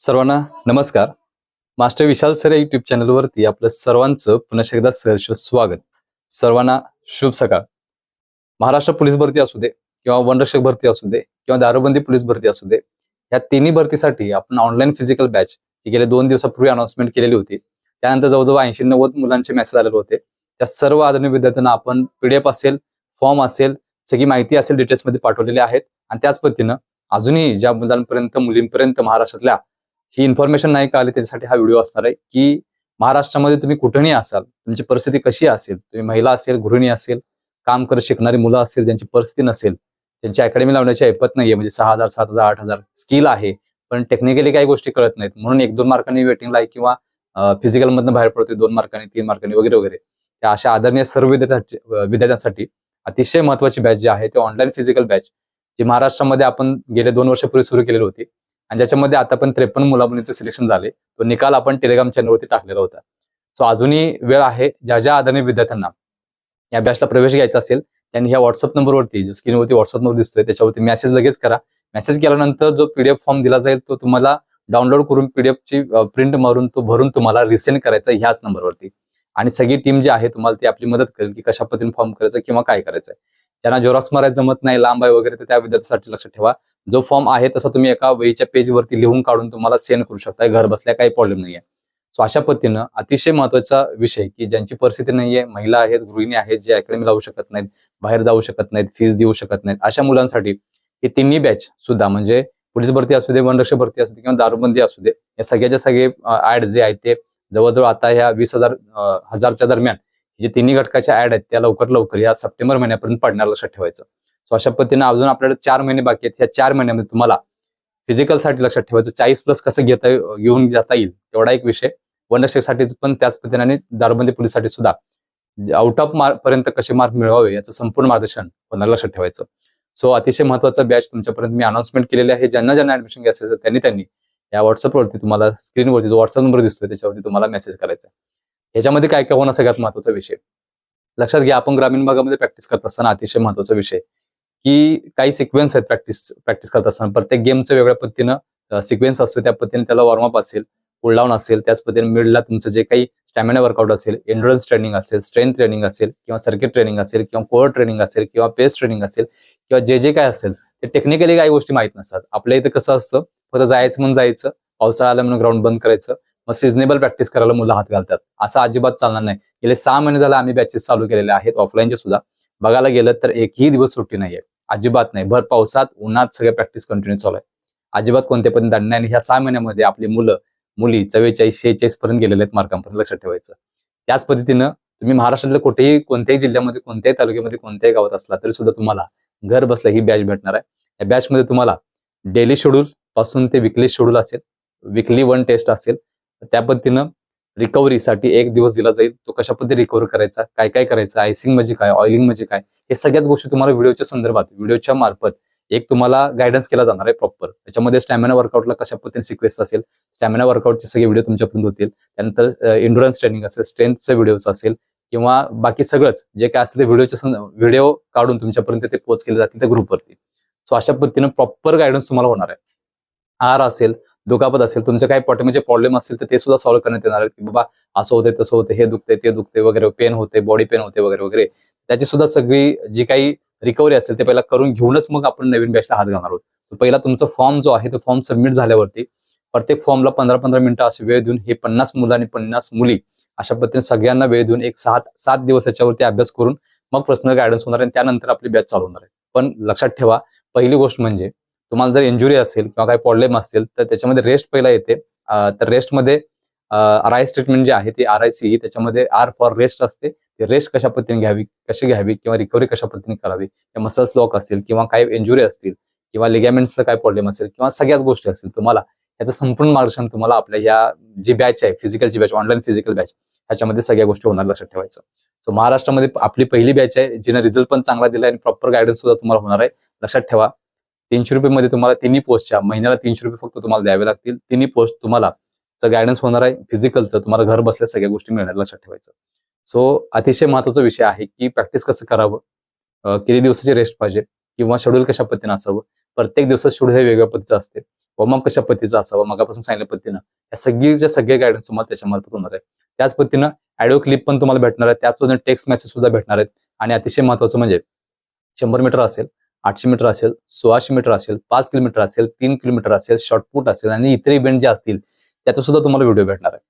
सर्वांना नमस्कार. Master Vishal sir या युट्यूब चॅनलवरती आपलं सर्वांचं पुन्हा एकदा सहर्ष स्वागत. सर्वांना शुभ सकाळ. महाराष्ट्र पोलीस भरती असू दे किंवा वनरक्षक भरती असू दे किंवा दारूबंदी पोलीस भरती असू दे या तिन्ही भरतीसाठी आपण ऑनलाईन फिजिकल बॅच ही गेल्या दोन दिवसापूर्वी अनाउन्समेंट केलेली होती. त्यानंतर जवळजवळ ऐंशी नव्वद मुलांचे मेसेज आलेले होते. त्या सर्व आदरणीय विद्यार्थ्यांना आपण पीडीएफ असेल फॉर्म असेल सगळी माहिती असेल डिटेल्समध्ये पाठवलेली आहेत. आणि त्याच पद्धतीनं अजूनही ज्या मुलांपर्यंत मुलींपर्यंत महाराष्ट्रातल्या ही इन्फॉर्मेशन नाही कळाली त्याच्यासाठी हा व्हिडिओ असणार आहे की महाराष्ट्रामध्ये तुम्ही कुठेही असाल तुमची परिस्थिती कशी असेल तुम्ही महिला असेल गृहिणी असेल काम करत शिकणारी मुलं असेल ज्यांची परिस्थिती नसेल त्यांची अकॅडमी लावण्याची ऐपत नाहीये म्हणजे सहा हजार सात हजार आठ हजार स्किल आहे पण टेक्निकली काही गोष्टी कळत नाहीत. म्हणून एक दोन मार्कांनी वेटिंगला आहे किंवा फिजिकल मधनं बाहेर पडतोय दोन मार्कांनी तीन मार्कांनी वगैरे वगैरे. त्या अशा आदरणीय सर्व विद्यार्थ्यांसाठी विद्यार्थ्यांसाठी अतिशय महत्वाची बॅच जी आहे ते ऑनलाईन फिजिकल बॅच जी महाराष्ट्रामध्ये आपण गेले दोन वर्षापूर्वी सुरू केलेली होती. आणि ज्याच्यामध्ये आता पण त्रेपन्न मुलामुलींचे सिलेक्शन झाले तो निकाल आपण टेलिग्राम चॅनलवरती टाकलेला होता. सो अजूनही वेळ आहे ज्या ज्या आदरणीय विद्यार्थ्यांना या बॅचला प्रवेश घ्यायचा असेल त्यांनी ह्या व्हॉट्सअप नंबरवरती जो स्क्रीनवरती व्हॉट्सअप नंबर दिसतोय त्याच्यावरती मेसेज लगेच करा. मेसेज केल्यानंतर जो पीडीएफ फॉर्म दिला जाईल तो तुम्हाला डाउनलोड करून पीडीएफची प्रिंट मारून तो भरून तुम्हाला रिसेंड करायचा ह्याच नंबरवरती आणि सगळी टीम जी आहे तुम्हाला ती आपली मदत करेल की कशा पद्धतीने फॉर्म करायचं किंवा काय करायचं ज्यांना जोरास मारायला जमत नाही लांब आहे वगैरे तर त्या विद्यार्थ्यांसाठी लक्षात ठेवा. जो फॉर्म आहे तसा तुम्ही एका वहीच्या पेजवरती लिहून काढून तुम्हाला सेंड करू शकता. घर बसल्या काही प्रॉब्लेम नाहीये. सो अशा पद्धतीनं अतिशय महत्त्वाचा विषय की ज्यांची परिस्थिती नाहीये महिला आहेत गृहिणी आहेत जे अकॅडमी लावू शकत नाहीत बाहेर जाऊ शकत नाहीत फीस देऊ शकत नाहीत अशा मुलांसाठी हे तिन्ही बॅच सुद्धा म्हणजे पोलीस भरती असू दे वनरक्षक भरती असू दे किंवा दारूबंदी असू दे या सगळ्याचे सगळे ऍड जे आहेत ते जवळजवळ आता ह्या वीस हजार हजारच्या दरम्यान जे तिन्ही घटकाच्या ऍड आहेत त्या लवकर लवकर या सप्टेंबर महिन्यापर्यंत पडणार लक्षात ठेवायचं. सो अशा पद्धतीने अजून आपल्याला चार महिने बाकी आहेत. ह्या चार महिन्यामध्ये तुम्हाला फिजिकलसाठी लक्षात ठेवायचं. चाळीस प्लस कसं घेता घेऊन जाता येईल तेवढा एक विषय. वनरक्षकसाठी पण त्याच पद्धतीने आणि दारूबंदी पोलीससाठी सुद्धा. आउट ऑफ मार्क पर्यंत कसे मार्क मिळवावे याचं संपूर्ण मार्गदर्शन पुन्हा लक्षात ठेवायचं. सो अतिशय महत्त्वाचा बॅच तुमच्यापर्यंत मी अनाउन्समेंट केलेले आहे. ज्यांना ज्यांना ऍडमिशन घ्यायचं त्यांनी त्यांनी या व्हॉट्सअपवरती तुम्हाला स्क्रीनवरती जो व्हॉट्सअप नंबर दिसतोय त्याच्यावरती तुम्हाला मेसेज करायचा आहे. ह्याच्यामध्ये काय काय होणं सगळ्यात महत्त्वाचा विषय. लक्षात घ्या आपण ग्रामीण भागामध्ये प्रॅक्टिस करत असताना अतिशय महत्त्वाचा विषय. की काही सिक्वेन्स आहेत प्रॅक्टिस प्रॅक्टिस करत असताना. प्रत्येक गेमचं वेगळ्या पद्धतीनं सिक्वेन्स असतो. त्या पद्धतीने त्याला वॉर्मअप असेल पुलडाऊन असेल. त्याच पद्धतीने मिडला तुमचं जे काही स्टॅमिना वर्कआउट असेल एन्ड्युरन्स ट्रेनिंग असेल स्ट्रेंथ ट्रेनिंग असेल किंवा सर्किट ट्रेनिंग असेल किंवा कोअर ट्रेनिंग असेल किंवा पेस ट्रेनिंग असेल किंवा जे जे काय असेल ते टेक्निकली काही गोष्टी माहीत नसतात. आपल्या इथं कसं असतं फक्त जायचं म्हणून जायचं पावसाळा आला म्हणून ग्राउंड बंद करायचं सिजनेबल प्रॅक्टिस करायला मुलं हात घालतात. असं अजिबात चालणार नाही. गेले सहा महिने झाले आम्ही बॅचेस चालू केलेले आहेत ऑफलाईनचे सुद्धा. बघायला गेलं तर एकही दिवस सुट्टी नाहीये. अजिबात नाही. भर पावसात उन्हात सगळ्या प्रॅक्टिस कंटिन्यू चालू आहे. अजिबात कोणत्या पण दंड नाही. आणि ह्या सहा महिन्यामध्ये आपली मुलं मुली चव्वेचाळीस शेहेचाळीस पर्यंत गेलेले आहेत मार्कांपर्यंत लक्षात ठेवायचं. त्याच पद्धतीनं तुम्ही महाराष्ट्रातल्या कुठेही कोणत्याही जिल्ह्यामध्ये कोणत्याही तालुक्यामध्ये कोणत्याही गावात असला तरी सुद्धा तुम्हाला घर बसल्या ही बॅच भेटणार आहे. या बॅचमध्ये तुम्हाला डेली शेड्यूल पासून ते विकली शेड्यूल असेल विकली वन टेस्ट असेल त्या पद्धतीनं रिकव्हरीसाठी एक दिवस दिला जाईल. तो कशा पद्धतीने रिकव्हर करायचा? काय काय करायचं? आयसिंग म्हणजे काय? ऑइलिंग म्हणजे काय? हे सगळ्याच गोष्टी तुम्हाला व्हिडिओच्या संदर्भात व्हिडिओच्या मार्फत एक तुम्हाला गायडन्स केला जाणार आहे प्रॉपर त्याच्यामध्ये स्टॅमिना वर्कआउटला कशा पद्धतीने सिक्वेन्स असेल? स्टॅमिना वर्कआउटचे सगळे व्हिडिओ तुमच्यापर्यंत होतील. त्यानंतर इंडुरन्स ट्रेनिंग असेल स्ट्रेंथचे व्हिडिओ असेल किंवा बाकी सगळंच जे काय असेल ते व्हिडिओचे व्हिडिओ काढून तुमच्यापर्यंत ते पोच केले जातील त्या ग्रुपवरती सो अशा पद्धतीनं प्रॉपर गायडन्स तुम्हाला होणार आहे. आर असेल दुखापत असेल तुमचे काही पॉटमीचे प्रॉब्लेम असतील तर ते सुद्धा सॉल्व्ह करण्यात येणार की बाबा असं होते तसं होते हे दुखते ते दुखते वगैरे पेन होते बॉडी पेन होते वगैरे वगैरे. त्याची सुद्धा सगळी जी काही रिकव्हरी असेल ते पहिला करून घेऊनच मग आपण नवीन बॅचला हात घालणार आहोत. पहिला तुमचा फॉर्म जो आहे तो फॉर्म सबमिट झाल्यावरती प्रत्येक फॉर्मला पंधरा पंधरा मिनिटं अशी वेळ देऊन हे पन्नास मुलं आणि पन्नास मुली अशा पद्धतीने सगळ्यांना वेळ देऊन एक सात सात दिवस याच्यावरती अभ्यास करून मग पर्सनल गायडन्स होणार आणि त्यानंतर आपली बॅच चालू होणार आहे. पण लक्षात ठेवा पहिली गोष्ट म्हणजे तुम्हाला जर इंजुरी असेल किंवा काही प्रॉब्लेम असतील तर त्याच्यामध्ये रेस्ट पहिला येते. तर रेस्टमध्ये आर आय ट्रीटमेंट जे आहे ती आर आय सी त्याच्यामध्ये आर फॉर रेस्ट असते. ते रेस्ट कशा पद्धतीने घ्यावी कशी घ्यावी किंवा रिकव्हरी कशा पद्धतीने करावी मसल्स लॉक असतील किंवा काही इंजुरी असतील किंवा लिगॅमेंट्सचा काय प्रॉब्लेम असेल किंवा सगळ्याच गोष्टी असतील तुम्हाला याचं संपूर्ण मार्गदर्शन तुम्हाला आपल्या या जी बॅच आहे फिजिकलची बॅच ऑनलाईन फिजिकल बॅच ह्याच्यामध्ये सगळ्या गोष्टी होणार लक्षात ठेवायचं. सो महाराष्ट्रामध्ये आपली पहिली बॅच आहे जिने रिझल्ट पण चांगला दिला आणि प्रॉपर गायडन्स सुद्धा तुम्हाला होणार आहे. लक्षात ठेवा. तीनशे रुपये मध्ये तुम्हाला तिन्ही पोस्टच्या महिन्याला तीनशे रुपये फक्त तुम्हाला द्यावे लागतील. तिन्ही पोस्ट तुम्हाला गायडन्स होणार आहे. फिजिकलचं तुम्हाला घर बसल्या सगळ्या गोष्टी मिळणार लक्षात ठेवायचं. सो अतिशय महत्त्वाचा विषय आहे की प्रॅक्टिस कसं करावं? किती दिवसाची रेस्ट पाहिजे? किंवा शेड्यूल कशा पद्धतीने असावं? प्रत्येक दिवसात शेड्यूल हे वेगळ्या पद्धतीचं असते. वॉर्मअप कशा पद्धतीचा असावा? मगापासून सांगितल्या पद्धतीनं. या सगळीच्या सगळे गायडन्स तुम्हाला त्याच्यामार्फत होणार आहे. त्याच पद्धतीनं ऑडिओ क्लिप पण तुम्हाला भेटणार आहे. त्याच पद्धतीनं टेक्स्ट मेसेज सुद्धा भेटणार आहेत. आणि अतिशय महत्वाचं म्हणजे शंभर मीटर असेल आठशे मीटर असेल सोळाशे मीटर असेल पाच किलोमीटर असेल तीन किलोमीटर असेल शॉर्टपुट असेल आणि इतर इव्हेंट जे असतील त्याचा सुद्धा तुम्हाला व्हिडिओ भेटणार आहे.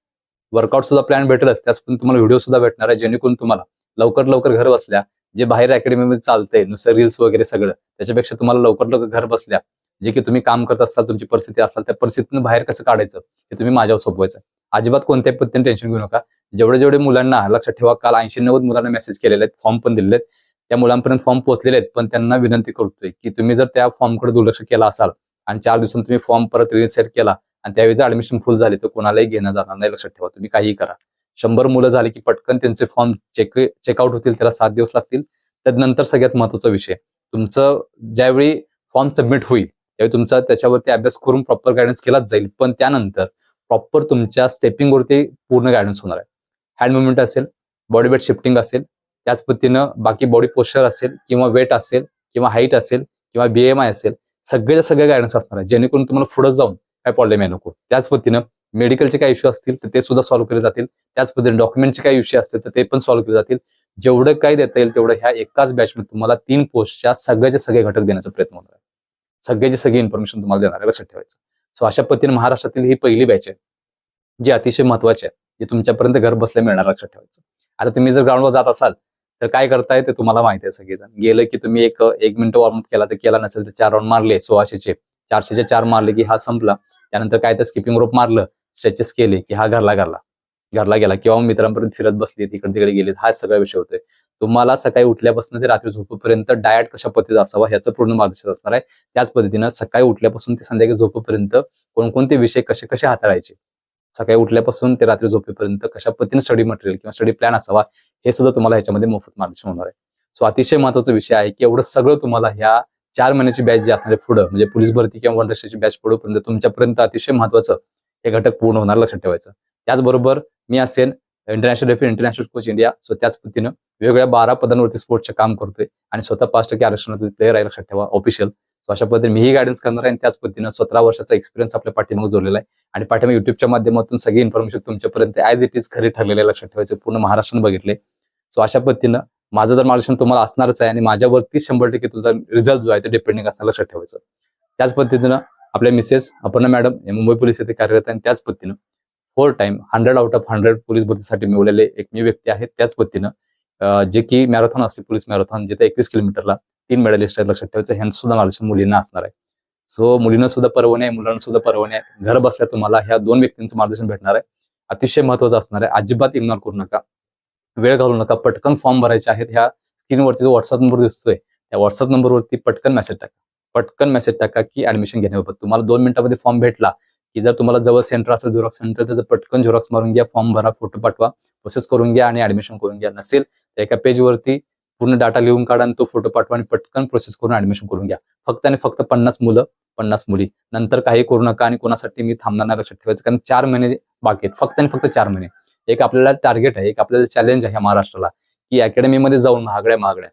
वर्कआउट सुद्धा प्लॅन भेटेलच त्याच पण तुम्हाला व्हिडिओ सुद्धा भेटणार आहे जेणेकरून तुम्हाला लवकर लवकर घर बसल्या जे बाहेर अकॅडमीमध्ये चालतंय नुसतं रील्स वगैरे सगळं त्याच्यापेक्षा तुम्हाला लवकर लवकर घर बसल्या जे की तुम्ही काम करत असाल तुमची परिस्थिती असाल त्या परिस्थितीतून बाहेर कसं काढायचं हे तुम्ही माझ्यावर सोपवायचं अजिबात कोणत्याही पद्धतीने टेन्शन घेऊ नका. जेवढे जेवढे मुलांना लक्षात ठेवा काल ऐंशी नव्वद मुलांना मेसेज केलेले आहेत फॉर्म पण दिलेले आहेत. त्या मुलांपर्यंत फॉर्म पोहोचलेले आहेत. पण त्यांना विनंती करतोय की तुम्ही जर त्या फॉर्मकडे दुर्लक्ष केला असाल आणि चार दिवसांनी तुम्ही फॉर्म परत रिसेट केला आणि त्यावेळी जर ऍडमिशन फुल झाली तर कोणालाही घेणं जाणार नाही. लक्षात ठेवा तुम्ही काहीही करा. शंभर मुलं झाली की पटकन त्यांचे फॉर्म चेक चेकआउट होतील त्याला सात दिवस लागतील. त्यानंतर सगळ्यात महत्त्वाचा विषय तुमचं ज्यावेळी फॉर्म सबमिट होईल त्यावेळी तुमचा त्याच्यावरती अभ्यास करून प्रॉपर गायडन्स केलाच जाईल. पण त्यानंतर प्रॉपर तुमच्या स्टेपिंगवरती पूर्ण गायडन्स होणार आहे. हँड मुवमेंट असेल बॉडी वेट शिफ्टिंग असेल त्याच पद्धतीनं बाकी बॉडी पोस्चर असेल किंवा वेट असेल किंवा हाईट असेल किंवा बीएमआय असेल सगळे सगळे गायडन्स असणार आहे जेणेकरून तुम्हाला पुढे जाऊन काय प्रॉब्लेम आहे नको. त्याच पद्धतीनं मेडिकलचे काही इश्यू असतील तर ते सुद्धा सॉल्व्ह केले जातील. त्याच पद्धतीने डॉक्युमेंटचे काही इश्यू असतील तर ते पण सॉल्व्ह केले जातील. जेवढं काही देता येईल तेवढं ह्या एकाच बॅचमध्ये तुम्हाला तीन पोस्टच्या सगळ्याचे सगळे घटक देण्याचा प्रयत्न होणार आहे. सगळ्याची सगळी इन्फॉर्मेशन तुम्हाला देणार आहे लक्षात ठेवायचं. सो अशा पद्धतीने महाराष्ट्रातील ही पहिली बॅच आहे जी अतिशय महत्वाची आहे जी तुमच्यापर्यंत घर बसल्या मिळणार लक्षात ठेवायचं. आता तुम्ही जर ग्राउंडवर जात असाल तर काय करताय ते तुम्हाला माहिती आहे सगळेजण. गेलं की तुम्ही एक एक मिनिट वॉर्मअप केला तर केला नसेल तर चार राऊंड मारले सोळाशेचे. चारशेचे चार मारले की हा संपला. त्यानंतर काय तर स्किपिंग रोप मारलं स्ट्रेचेस केले की हा घरला घरला. घरला गेला किंवा मित्रांपर्यंत फिरत बसले तिकडे तिकडे गेले हा सगळा विषय होतोय. तुम्हाला सकाळी उठल्यापासून ते रात्री झोपेपर्यंत डायट कशा पद्धतीचा असावा ह्याचं पूर्ण मार्गदर्शन असणार आहे. त्याच पद्धतीनं सकाळी उठल्यापासून ते संध्याकाळी झोपेपर्यंत कोणकोणते विषय कसे कसे हाताळायचे सकाळी उठल्यापासून ते रात्री झोपेपर्यंत कशा पद्धतीने स्टडी मटेरियल किंवा स्टडी प्लॅन असावा हे सुद्धा तुम्हाला ह्याच्यामध्ये मोफत मार्गदर्शन होणार आहे. सो अतिशय महत्त्वाचा विषय आहे की एवढं सगळं तुम्हाला ह्या चार महिन्याची बॅच जी असणार आहे पुढं म्हणजे पोलीस भरती किंवा वनरक्षाची बॅच पुढेपर्यंत तुमच्यापर्यंत अतिशय महत्वाचं हे घटक पूर्ण होणार लक्षात ठेवायचं. त्याचबरोबर मी असेल international referee international coach India so त्याच पद्धतीनं वेगवेगळ्या बारा पदांवरती स्पोर्टचे काम करतोय आणि स्वतः पाच टक्के आरक्षणातील प्लेअर आहे लक्षात ठेवा ऑफिशियल सो अशा पद्धतीने मीही गायडन्स करणार आहे आणि त्याच पद्धतीनं सतरा वर्षाचा एक्सपिरियन्स आपल्या पाठीमागे जोडलेला आहे. आणि पाठीमागे युट्यूबच्या माध्यमातून सगळी इन्फॉर्मेशन तुमच्यापर्यंत ॲज इट इज खरी ठरलेलं लक्षात ठेवायचं पूर्ण महाराष्ट्रानं बघितले. सो अशा पद्धतीनं माझं तर मार्गदर्शन तुम्हाला असणारच आहे आणि माझ्यावरती शंभर टक्के तुझा रिझल्ट जो आहे तो डिपेंडिंग असणार लक्षात ठेवायचं त्याच पद्धतीनं आपल्या मिसेस अपर्णा मॅडम हे मुंबई पोलीस येथे कार्यरत आहे आणि त्याच पद्धतीनं four time hundred out of hundred police भरतीसाठी मिळवलेले एकमेव व्यक्ती आहेत. त्याच पद्धतीनं जे की मॅरेथॉन असते पोलीस मॅरेथॉन जिथे एकवीस किलोमीटरला तीन मेडलिस्ट आहेत लक्षात ठेवायचं ह्यांचं सुद्धा मार्गदर्शन मुलींना असणार आहे. सो मुलींना सुद्धा परवाने आहे मुलांना सुद्धा परवाने आहे घर बसल्या तुम्हाला ह्या दोन व्यक्तींचं मार्गदर्शन भेटणार आहे. अतिशय महत्वाचं असणार आहे. अजिबात इग्नोर करू नका. वेळ घालू नका. पटकन फॉर्म भरायचे आहेत. ह्या स्क्रीनवरती जो व्हॉट्सअप नंबर दिसतोय त्या व्हॉट्सअप नंबरवरती पटकन मेसेज टाका. पटकन मेसेज टाका की ऍडमिशन घेण्याबाबत. तुम्हाला दोन मिनिटांमध्ये फॉर्म भेटला की जर तुम्हाला जवळ सेंटर असेल झेरॉक्स सेंटर त्याचं पटकन झेरॉक्स मारून घ्या फॉर्म भरा फोटो पाठवा प्रोसेस करून घ्या आणि ऍडमिशन करून घ्या. नसेल तर एका पेजवरती पूर्ण डाटा लिहून काढा आणि तो फोटो पाठवा आणि पटकन प्रोसेस करून ऍडमिशन करून घ्या. फक्त आणि फक्त पन्नास मुलं पन्नास मुली. नंतर काही करू नका आणि कोणासाठी मी थांबणार नाही लक्षात ठेवायचं कारण चार महिने बाकी आहेत. फक्त आणि फक्त चार महिने. एक आपल्याला टार्गेट आहे एक आपल्याला चॅलेंज आहे महाराष्ट्राला की अकॅडमीमध्ये जाऊन महागड्या महागड्या.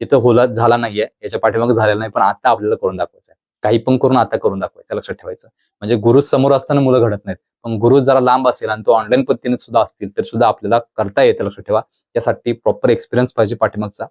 इथं होला झाला नाहीये याच्या पाठीमागे झालेला नाही पण आता आपल्याला करून दाखवायचं आहे काही पण करून आता करून दाखवायचं लक्षात ठेवायचं. म्हणजे गुरु समोर असताना मुलं घडत नाहीत. पण गुरु जरा लांब असेल आणि तो ऑनलाईन पद्धतीने सुद्धा असतील तर सुद्धा आपल्याला करता येतं लक्षात ठेवा. त्यासाठी प्रॉपर एक्सपिरियन्स पाहिजे पाठीमागचा.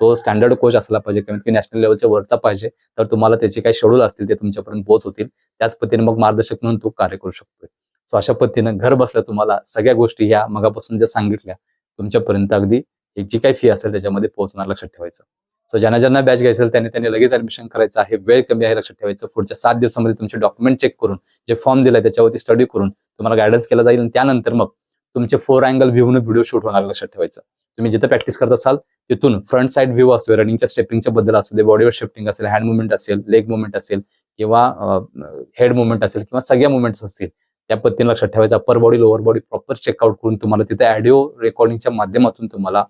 तो स्टँडर्ड कोच असला पाहिजे कमीत कमी नॅशनल लेवलच्या वरचा पाहिजे तर तुम्हाला त्याचे काही शेड्यूल असतील ते तुमच्यापर्यंत पोहोचवतील. त्याच पद्धतीने मग मार्गदर्शक म्हणून तो कार्य करू शकतोय. सो अशा पद्धतीनं घर बसल्या तुम्हाला सगळ्या गोष्टी ह्या मगापासून ज्या सांगितल्या तुमच्यापर्यंत अगदी जी काही फी असेल त्याच्यामध्ये पोहोचणार लक्षात ठेवायचं. सो ज्यांना ज्यांना बॅच घ्यायचं असेल त्यांनी त्यांनी लगेच ऍडमिशन करायचं आहे वेळ कमी आहे लक्षात ठेवायचं. पुढच्या सात दिवसामध्ये तुमचे डॉक्युमेंट चेक करून जे फॉर्म दिलाय त्याच्यावरती स्टडी करून तुम्हाला गायडन्स केला जाईल आणि त्यानंतर मग तुमचे फोर अँगल व्ह्यून व्हिडिओ शूट होणार लक्षात ठेवायचं. तुम्ही जिथे प्रॅक्टिस करत असाल तिथून फ्रंट साईड व्ह्यू असू रनिंगच्या स्टेपिंगच्या बद्दल असू दे बॉडीवर शिफ्टिंग असेल हँड मुवमेंट असेल लेग मुवमेंट असेल किंवा हेड मुवमेंट असेल किंवा सगळ्या मुवमेंट्स असतील त्या पद्धतीने लक्षात ठेवायचं. Upper body lower body proper checkout करून तुम्हाला तिथे ऑडिओ रेकॉर्डिंगच्या माध्यमातून तुम्हाला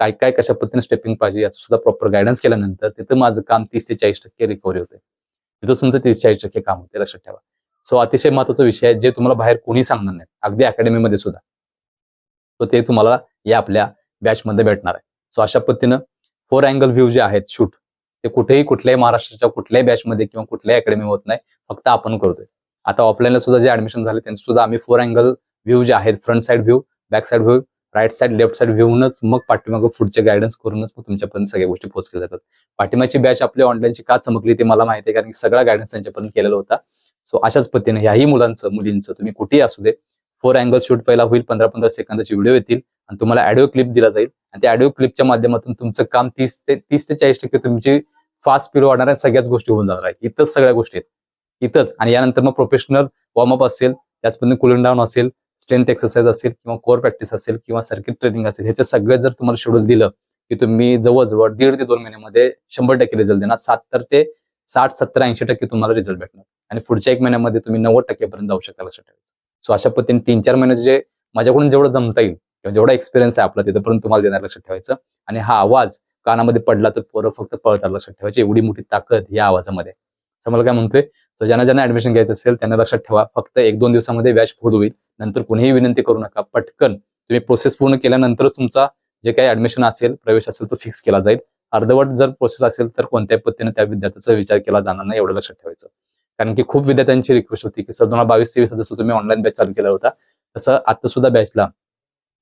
काय काय कशा पद्धतीने स्टेपिंग पाहिजे याचं सुद्धा प्रॉपर गायडन्स केल्यानंतर तिथं माझं काम तीस ते चाळीस टक्के रिकव्हरी होते तिथं तुमचं तीस चाळीस टक्के काम होते लक्षात ठेवा. सो अतिशय महत्त्वाचा विषय आहे जे तुम्हाला बाहेर कोणी सांगणार नाही अगदी अकॅडमीमध्ये सुद्धा. तो ते तुम्हाला या आपल्या बॅचमध्ये भेटणार आहे. सो अशा पद्धतीनं फोर अँगल व्ह्यू जे आहेत शूट ते कुठेही कुठल्याही महाराष्ट्राच्या कुठल्याही बॅचमध्ये किंवा कुठल्याही अकॅडमी होत नाही. फक्त आपण करतोय. आता ऑफलाईनला सुद्धा जे ऍडमिशन झाले त्यांचे सुद्धा आम्ही फोर अँगल व्ह्यू जे आहेत front side view back side view right side left side व्ह्यूनच मग पाठीमागं पुढचे गायडन्स करूनच मग तुमच्यापर्यंत सगळ्या गोष्टी पोहोचल्या जातात. पाठीमागची बॅच आपली ऑनलाईनची का चमकली ते मला माहिती आहे कारण की सगळा गायडन्स त्यांच्यापर्यंत केलेला होता. सो अशाच पद्धतीने ह्याही मुलांचं मुलींचं तुम्ही कुठेही असू दे फोर अँगल शूट पहिला होईल पंधरा पंधरा सेकंदाचे व्हिडिओ येतील. आणि तुम्हाला ऑडिओ क्लिप दिला जाईल. आणि त्या ऑडिओ क्लिपच्या माध्यमातून तुमचं काम तीस ते तीस ते चाळीस टक्के तुमची फास्ट स्पीड वाढणाऱ्या सगळ्याच गोष्टी होऊन जाणार. आहे इथंच सगळ्या गोष्टी आहेत. इथंच. आणि यानंतर मग प्रोफेशनल वॉर्मअप असेल त्याचपर्यंत कुलिंग डाऊन असेल स्ट्रेंथ एक्सरसाइज असेल किंवा कोर प्रॅक्टिस असेल किंवा सर्किट ट्रेनिंग असेल ह्याचे सगळे जर तुम्हाला शेड्यूल दिलं की तुम्ही जवळजवळ दीड ते दोन महिन्यामध्ये शंभर टक्के रिझल्ट देणार. सात तर ते साठ सत्तर ऐंशी टक्के तुम्हाला रिझल्ट भेटणार. आणि पुढच्या एक महिन्यामध्ये तुम्ही नव्वद टक्केपर्यंत जाऊ शकता लक्षात ठेवायचं. सो अशा पद्धतीने तीन चार महिन्याचे जे माझ्याकडून जेवढं जमता येईल किंवा जेवढा एक्सपिरियन्स आहे आपला तिथपर्यंत तुम्हाला देणार लक्षात ठेवायचं. आणि हा आवाज कानामध्ये पडला तर पोरं फक्त पळतात लक्षात ठेवायची. एवढी मोठी ताकद या आवाजामध्ये. समजा मला काय म्हणतोय? सो ज्यांना ज्यांना ऍडमिशन घ्यायचं असेल त्यांना लक्षात ठेवा. फक्त एक दोन दिवसामध्ये बॅच फोड होईल. नंतर कुणीही विनंती करू नका. पटकन. तुम्ही प्रोसेस पूर्ण केल्यानंतरच तुमचा जे काही ऍडमिशन असेल प्रवेश असेल तो फिक्स केला जाईल. अर्धवट जर प्रोसेस असेल तर कोणत्याही पद्धतीने त्या विद्यार्थ्याचा विचार केला जाणार नाही एवढं लक्षात ठेवायचं. कारण की खूप विद्यार्थ्यांची रिक्वेस्ट होती की सर दोन हजार बावीस तेवीस जसं तुम्ही ऑनलाईन बॅच चालू केला होता तसं आता सुद्धा बॅचला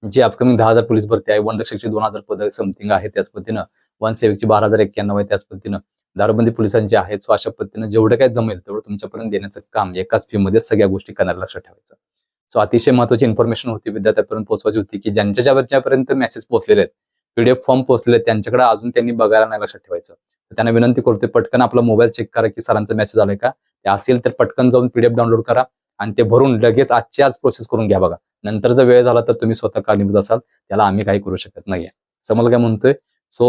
जी अपकमिंग दहा हजार पोलीस भरती आहे वन लक्षाची दोन हजार पद समथिंग आहे त्याच पद्धतीनं. वन सेवेची बारा हजार एक्क्याण्णव आहे त्याच पद्धतीनं. दारूबंदी पोलिसांची आहेत सो अशा पद्धतीनं जेवढं काय जमेल तेवढं तुमच्यापर्यंत देण्याचं काम एकाच फी मध्ये सगळ्या गोष्टी करण्याला लक्षात ठेवायचं. सो अतिशय महत्वाची इन्फॉर्मेशन होती विद्यार्थ्यापर्यंत पोहोचवायची होती की ज्यांच्या ज्याच्यापर्यंत मेसेज पोहोचलेले आहेत पीडीएफ फॉर्म पोहोचले त्यांच्याकडे अजून त्यांनी बघायला नाही लक्षात ठेवायचं. तर त्यांना विनंती करतोय पटकन आपला मोबाईल चेक करा की सरांचा मेसेज आलाय का? ते असेल तर पटकन जाऊन पीडीएफ डाउनलोड करा. आणि ते भरून लगेच आजची आज प्रोसेस करून घ्या बघा. नंतर जर वेळ झाला तर तुम्ही स्वतः कारणीभूत असाल त्याला आम्ही काही करू शकत नाहीये समज काय म्हणतोय सो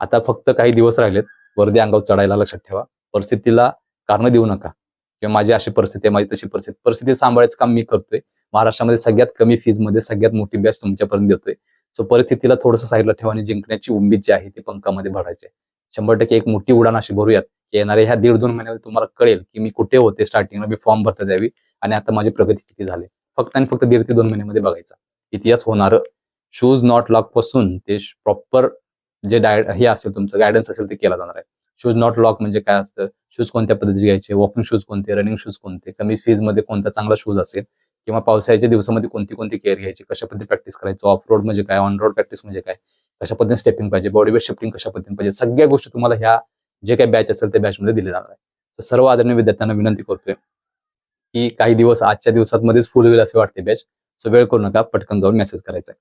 आता फक्त काही दिवस राहिलेत वर्दी अंगावर चढायला लक्षात ठेवा. परिस्थितीला कारण देऊ नका. किंवा माझी अशी परिस्थिती आहे माझी तशी परिस्थिती परिस्थिती सांभाळायचं काम मी करतोय. महाराष्ट्रामध्ये सगळ्यात कमी फीजमध्ये सगळ्यात मोठी बॅच तुमच्यापर्यंत देतोय. सो परिस्थितीला थोडंसं साईडला ठेवा आणि जिंकण्याची उंबी जी आहे ती पंखामध्ये भरायची शंभर टक्के एक मोठी उडान अशी भरूयात. की येणाऱ्या ह्या दीड दोन महिन्यामध्ये तुम्हाला कळेल की मी कुठे होते स्टार्टिंगला मी फॉर्म भरता द्यावी. आणि आता माझी प्रगती किती झाली? फक्त आणि फक्त दीड ते दोन महिन्यामध्ये बघायचा. इतिहास होणार शूज नॉट लॉकपासून ते प्रॉपर जे डाय हे असेल तुमचं गायडन्स असेल ते केला जाणार आहे. शूज नॉट लॉक म्हणजे काय असतं? शूज कोणत्या पद्धतीचे घ्यायचे? वॉकिंग शूज कोणते? रनिंग शूज कोणते? कमी फीजमध्ये कोणता चांगला शूज असेल? किंवा पावसाळ्याच्या दिवसामध्ये कोणती कोणती केअर घ्यायची? कशा पद्धतीने प्रॅक्टिस करायचं? ऑफ रोड म्हणजे काय? ऑन रोड प्रॅक्टिस म्हणजे काय? कशा पद्धतीने स्टेपिंग पाहिजे? बॉडी वेट शिफ्टिंग कशा पद्धतीने पाहिजे? सगळ्या गोष्टी तुम्हाला ह्या जे काही बॅच असेल त्या बॅचमध्ये दिले जाणार आहे. सर्व आदरणीय विद्यार्थ्यांना विनंती करतोय की काही दिवस आजच्या दिवसात मध्येच फुल होईल असे वाटते बॅच सो वेळ करू नका पटकन जाऊन मेसेज करायचा आहे.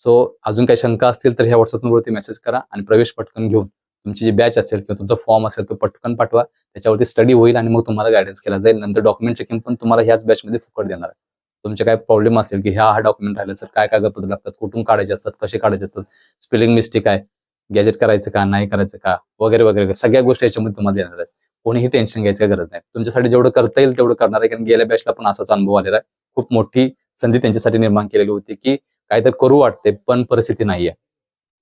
सो अजून काही शंका असतील तर ह्या व्हॉट्सअपवरती मेसेज करा आणि प्रवेश पटकन घेऊन. तुमची जी बॅच असेल किंवा तुमचा फॉर्म असेल तो पटकन पाठवा. त्याच्यावरती स्टडी होईल आणि मग तुम्हाला गायडन्स केला जाईल. नंतर डॉक्युमेंट चेकिंग पण तुम्हाला ह्याच बॅचमध्ये फुकट देणार आहे. तुमचे काय प्रॉब्लेम असेल की ह्या हा डॉक्युमेंट राहिलं सर काय कागदपत्र लागतात कुठून काढायचे असतात कसे काढायचे असतात स्पेलिंग मिस्टेक आहे गॅजेट करायचं का नाही करायचं का वगैरे वगैरे सगळ्या गोष्टी याच्यामध्ये तुम्हाला देणार आहेत. कोणीही टेन्शन घ्यायची गरज नाही. तुमच्यासाठी जेवढं करता येईल तेवढं करणार आहे कारण गेल्या बॅचला पण असाच अनुभव आलेला आहे. खूप मोठी संधी त्यांच्यासाठी निर्माण केलेली होती की काहीतरी करू वाटते पण परिस्थिती नाहीये.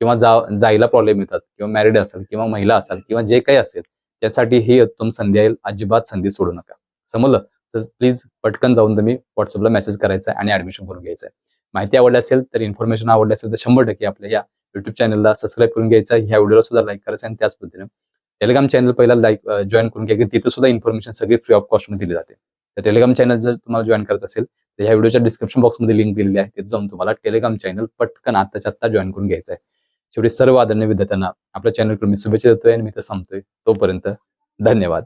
किंवा जा जायला प्रॉब्लेम येतात किंवा मॅरिड असेल किंवा महिला असेल किंवा जे काही असेल त्यासाठी ही उत्तम संधी येईल अजिबात संधी सोडू नका. समजलं? तर प्लीज पटकन जाऊन तुम्ही व्हॉट्सअपला मेसेज करायचा आहे आणि ऍडमिशन करून घ्यायचं आहे. माहिती आवडली असेल तर इन्फॉर्मेशन आवडली असेल तर शंभर टक्के आपल्या या युट्यूब चॅनलला सबस्क्राईब करून घ्यायचं ह्या व्हिडिओला सुद्धा लाईक करायचं आणि त्याच पद्धतीने टेलिग्राम चॅनल पहिला लाईक जॉईन करून घ्या की तिथं सुद्धा इन्फॉर्मेशन सगळी फ्री ऑफ कॉस्टमध्ये दिली जाते. तर टेलिग्राम चॅनल जर तुम्हाला जॉईन करायचं असेल तर ह्या व्हिडिओच्या डिस्क्रिप्शन बॉक्समध्ये लिंक दिलेली आहे. तिथे जाऊन तुम्हाला टेलिग्राम चॅनल पटकन आत्ताच्या आत्ता जॉईन करून घ्यायचं आहे. शेवटी सर्व आदरणीय विद्यार्थ्यांना आपल्या चॅनलकडून मी शुभेच्छा देतोय आणि मी तर सांगतोय तोपर्यंत धन्यवाद.